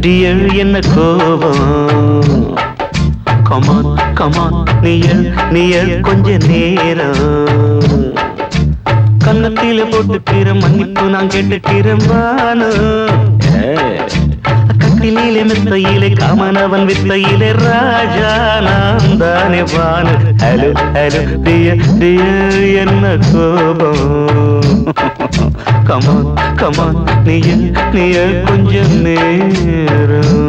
Dear என்ன கோபம்? Come on come on நீயல் நீயல் கொஞ்ச நேரம். கன்னத்தில போட்டுக்கிற மன்னிப்பு நான் கேட்டுக்கிறேன் வானு கட்டிலே மெத்தையிலே காமனவன் வித்தையிலே ராஜா நான் தானே வானு. ஹலோ ஹலோ டிய டிய என்ன கோபம்? கமான் கமான் நீ நீ கொஞ்சம் நேரம்.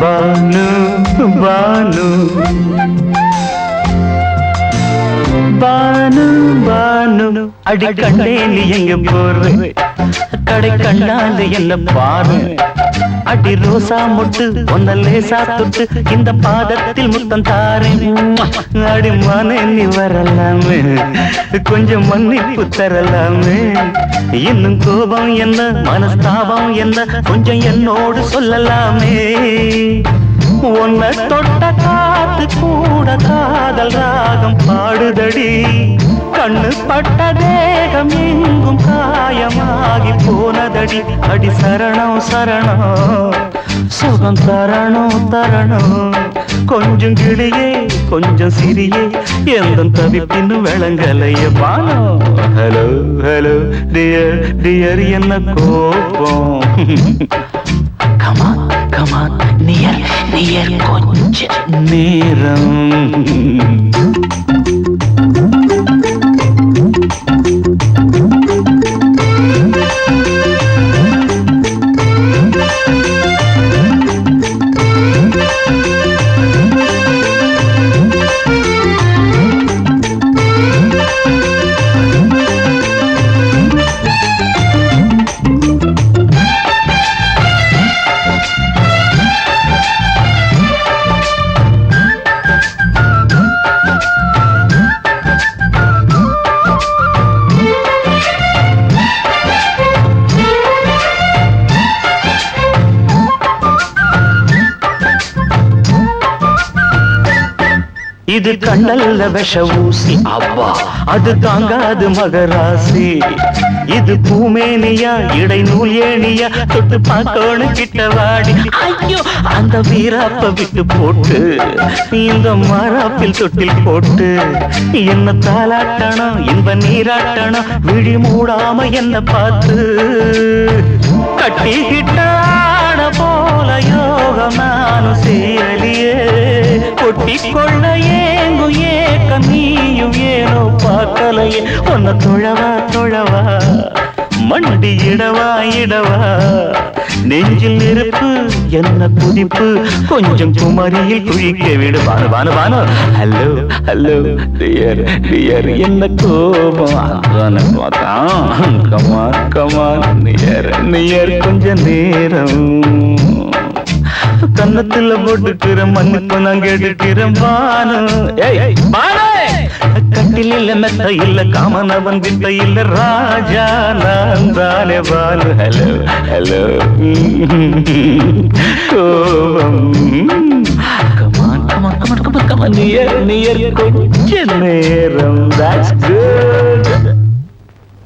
பானு பானு பானு பானு அடி கண்டே நீ எங்க போறது கடை கண்ணாந்து என்ன பாரு அடி ரோசா முட்டு ஒன்ன லேசா தொட்டு இந்த பாதத்தில் முத்தம் தாரேன். அடி மானே நீ வரலாமே. கொஞ்சம் மன்னிப்பு தரலாமே. இன்னும் கோபம் என்ன மனஸ்தாபம் என்ன கொஞ்சம் என்னோடு சொல்லலாமே. உன்னை தொட்ட காத்து கூட காதல் ராகம் பாடுதடி. கண்ணு பட்ட தேகம் எங்கும் காயமாகி போனதடி. அடி சரணம் சரணம். சுகம் தரணும் தரணும். கொஞ்சம் கிளியே கொஞ்சம் சிறியே. எந்த தவிப்பின்னு விளங்கலைய Bano hello hello dear dear என்ன கோபம்? கமான் கமான் நியர் நியர் கொஞ்ச இது கண்ணல்ல விஷ ஊசி. அப்பா அது தாங்காது மகராசி. இது பூமேனியா இடைநூல் ஏனியா தொட்டு பார்க்கணும் கிட்ட வாடி. ஐயோ அந்த வீராப்ப விட்டு போட்டு இந்த மாறாப்பில் தொட்டில் போட்டு என்ன தாளாட்டணும் இன்ப நீராட்டணும் விழி மூடாம என்ன பார்த்து. கட்டிக்கிட்டாட போல யோகம் நானும் சேரலியே கொட்டிக்கொள்ள பார்க்கலையே ஒன்ன தொழவா தொழவா. மண்டி இடவா இடவா. நெஞ்சில் நெருப்பு என்ன குதிப்பு கொஞ்சம் குமரியில் குழிக்க விடு. Banu Banu Banu. Hello hello dear dear என்ன கோபம். அதான பார்த்தான். கமான் கமான் நியர் நியர் கொஞ்ச நேரம். கன்னத்துல போட்டுக்கிற மன்னிப்பு நான் கேட்டுக்கிற பானு. ஏய் பானு! கட்டில் இல்ல மெத்த இல்ல காமனவன் வித்த இல்ல ராஜா நான் தானே பானு ஹலோ ஹலோ கோபம். Come on come on come on come on come on near near கொஞ்ச நேரம். That's good